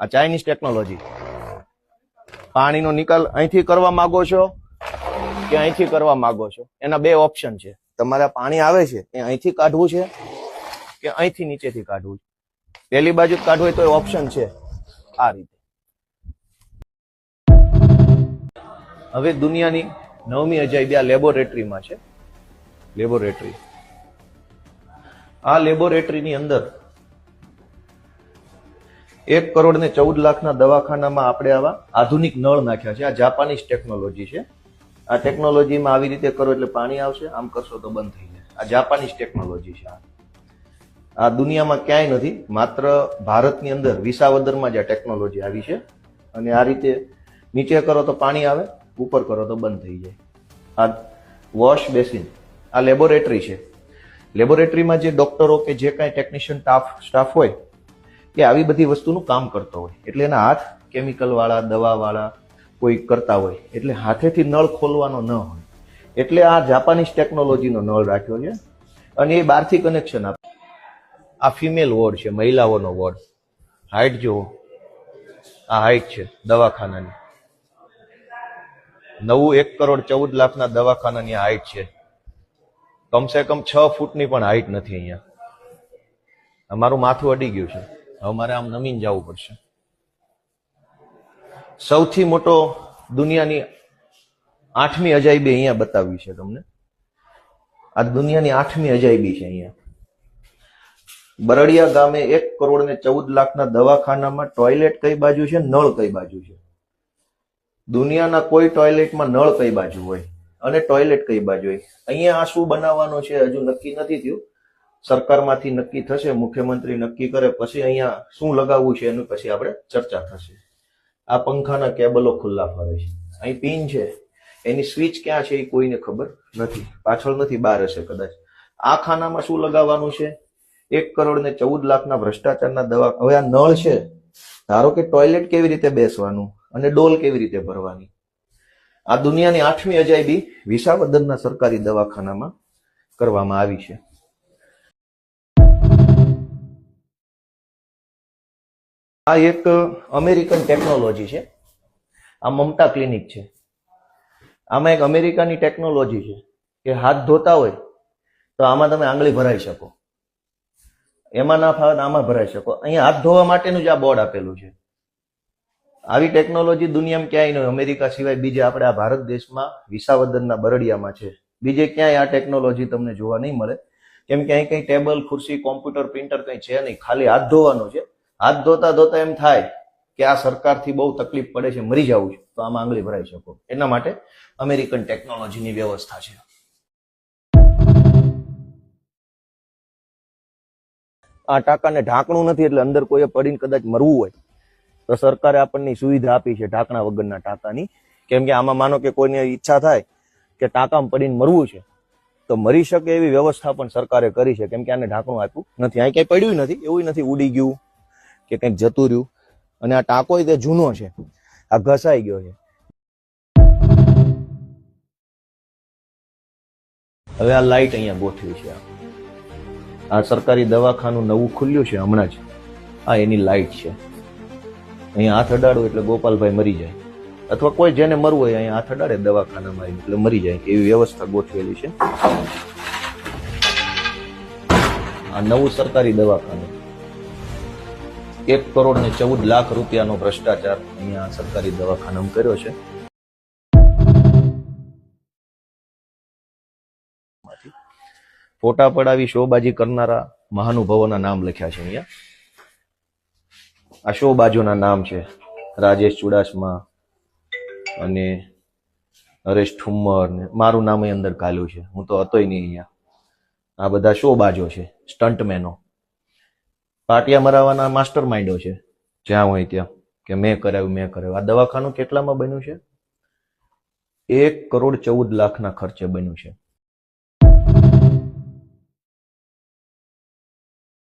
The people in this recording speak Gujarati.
આ ચાઇનીઝ ટેકનોલોજી પાણીનો નિકાલ અહીંથી કરવા માંગો છો કે અહીંથી કરવા માંગો છો? એના બે ઓપ્શન છે. તમારે પાણી આવે છે, એ અહીંથી કાઢવું છે કે અહીંથી નીચેથી કાઢવું છે? પેલી બાજુ કાઢવું હોય તો ઓપ્શન છે. આ રીતે. હવે દુનિયાની નવમી અજાયબી આ લેબોરેટરીમાં છે. લેબોરેટરી આ લેબોરેટરીની અંદર એક કરોડ ને ચૌદ લાખના દવાખાનામાં આપણે આવા આધુનિક નળ નાખ્યા છે. આ જાપાનીઝ ટેકનોલોજી છે. આ ટેકનોલોજીમાં આવી રીતે કરો એટલે પાણી આવશે, આમ કરશો તો બંધ થઈ જાય આ જાપાનીઝ ટેકનોલોજી છે આ. આ દુનિયામાં ક્યાંય નથી, માત્ર ભારતની અંદર વિસાવદરમાં જ આ ટેકનોલોજી આવી છે. અને આ રીતે નીચે કરો તો પાણી આવે, ઉપર કરો તો બંધ થઈ જાય. આ વોશ બેસિન, આ લેબોરેટરી છે. લેબોરેટરીમાં જે ડોક્ટરો કે જે કાંઈ ટેકનિશિયન સ્ટાફ સ્ટાફ હોય એ આવી બધી વસ્તુનું કામ કરતો હોય. એટલે એના હાથ કેમિકલવાળા દવાવાળા કોઈ કરતા હોય. એટલે હાથેથી નળ ખોલવાનો ન હોય. એટલે આ જાપાનીઝ ટેકનોલોજીનો નળ રાખ્યો છે. અને એ બહારથી કનેક્શન આપે. આ ફિમેલ વોર્ડ છે, મહિલાઓનો વોર્ડ હાઇટ જુઓ. આ હાઇટ છે, દવાખાનાની. નવું એક કરોડ ચૌદ લાખના દવાખાનાની હાઇટ છે. કમસે કમ છ ફૂટની પણ હાઇટ નથી અહીંયા. અમારું માથું અડી ગયું છે. હવે મારે આમ નમીન જવું પડશે. સૌથી મોટો દુનિયાની આઠમી અજાયબી અહીંયા બતાવી છે તમને. આ દુનિયાની આઠમી અજાયબી છે અહીંયા. બરડિયા ગામે એક કરોડ ને ચૌદ લાખના દવાખાનામાં ટોયલેટ કઈ બાજુ છે? નળ કઈ બાજુ છે? દુનિયાના કોઈ ટોયલેટમાં નળ કઈ બાજુ હોય? અને ટોયલેટ કઈ બાજુ હોય? અહીંયા આ શું બનાવવાનું છે, હજુ નક્કી નથી થયું. સરકારમાંથી નક્કી થશે, મુખ્યમંત્રી નક્કી કરે, પછી અહીંયા શું લગાવવું છે એનું પછી આપણે ચર્ચા થશે. આ પંખાના કેબલો ખુલ્લા ફરે છે. અહીં પિન છે. એની સ્વિચ ક્યાં છે એ કોઈને ખબર નથી. પાછળ નથી, બહાર હશે કદાચ. આ ખાનામાં શું લગાવવાનું છે? એક કરોડ ને ચૌદ લાખના ભ્રષ્ટાચારના દવા. હવે આ નળ છે. ધારો કે ટોયલેટ કેવી રીતે બેસવાનું અને ડોલ કેવી રીતે ભરવાની? આ દુનિયાની આઠમી અજાયબી વિસાવદરના સરકારી દવાખાનામાં કરવામાં આવી છે. આ એક અમેરિકન ટેકનોલોજી છે. આ મમતા ક્લિનિક છે. આમાં એક અમેરિકાની ટેકનોલોજી છે કે હાથ ધોતા હોય તો આમાં તમે આંગળી ભરાઈ શકો. એમાં ના ફાવે આમાં ભરાઈ શકો. અહીંયા હાથ ધોવા માટેનું જ આ બોર્ડ આપેલું છે. આવી ટેકનોલોજી દુનિયામાં ક્યાંય નહીં, અમેરિકા સિવાય બીજે આપણે આ ભારત દેશમાં વિસાવદરના બરડિયામાં છે. બીજે ક્યાંય આ ટેકનોલોજી તમને જોવા નહીં મળે. કેમ કે અહીં કંઈ ટેબલ, ખુરશી, કોમ્પ્યુટર, પ્રિન્ટર કંઈ છે નહીં, ખાલી હાથ ધોવાનું છે. હાથ ધોતા ધોતા એમ થાય કે આ સરકારથી બહુ તકલીફ પડે છે, મરી જવું છે, તો આમાં આંગળી ભરાઈ શકો. એના માટે અમેરિકન ટેકનોલોજીની વ્યવસ્થા છે. આ ટાંકાને ઢાંકણું નથી એટલે અંદર કોઈએ પડીને કદાચ મરવું હોય, તો સરકારે આપણને સુવિધા આપી છે ઢાંકણા વગરના ટાંકાની. કેમ કે આમાં માનો કે કોઈને ઈચ્છા થાય કે ટાંકામાં પડીને મરવું છે, તો મરી શકે એવી વ્યવસ્થા પણ સરકારે કરી છે. કેમ કે આને ઢાંકણું આપ્યું નથી. અહીં ક્યાંય પડ્યું નથી, એવું નથી, ઉડી ગયું. કે કંઈક જતું રહ્યું. અને આ ટાંકો તે જૂનો છે. આ ઘસાઈ ગયો છે. હવે આ લાઈટ અહીંયા ગોઠવી છે. આ. સરકારી દવાખાનું નવું ખુલ્યું છે હમણાં જ. આ એની લાઈટ છે. અહીંયા હાથ અડાડો એટલે ગોપાલભાઈ મરી જાય. અથવા કોઈ જેને મરવું હોય અહીંયા હાથ અડાડે દવાખાનામાં એટલે મરી જાય. એવી વ્યવસ્થા ગોઠવેલી છે. આ નવું સરકારી દવાખાનું. એક કરોડ ને ચૌદ લાખ રૂપિયાનો ભ્રષ્ટાચાર અહીંયા સરકારી દવાખાનામાં કર્યો છે. ફોટા પડાવી શોબાજી કરનારા મહાનુભાવોના નામ લખ્યા છે અહીંયા. આ શોબાજોના નામ છે રાજેશ ચુડાસમા અને હરેશ ઠુમ્મર ને મારું નામ અંદર કાલ્યું છે. હું તો હતોય નહીં અહીંયા. આ બધા શોબાજો છે સ્ટન્ટમેનો પાટિયા મરાવાના માસ્ટર માઇન્ડો છે. જ્યાં હોય ત્યાં. કે મેં કરાવ્યું મેં કરાવ્યું. આ દવાખાનું કેટલામાં બન્યું છે? એક કરોડ ચૌદ લાખના ખર્ચે બન્યું છે.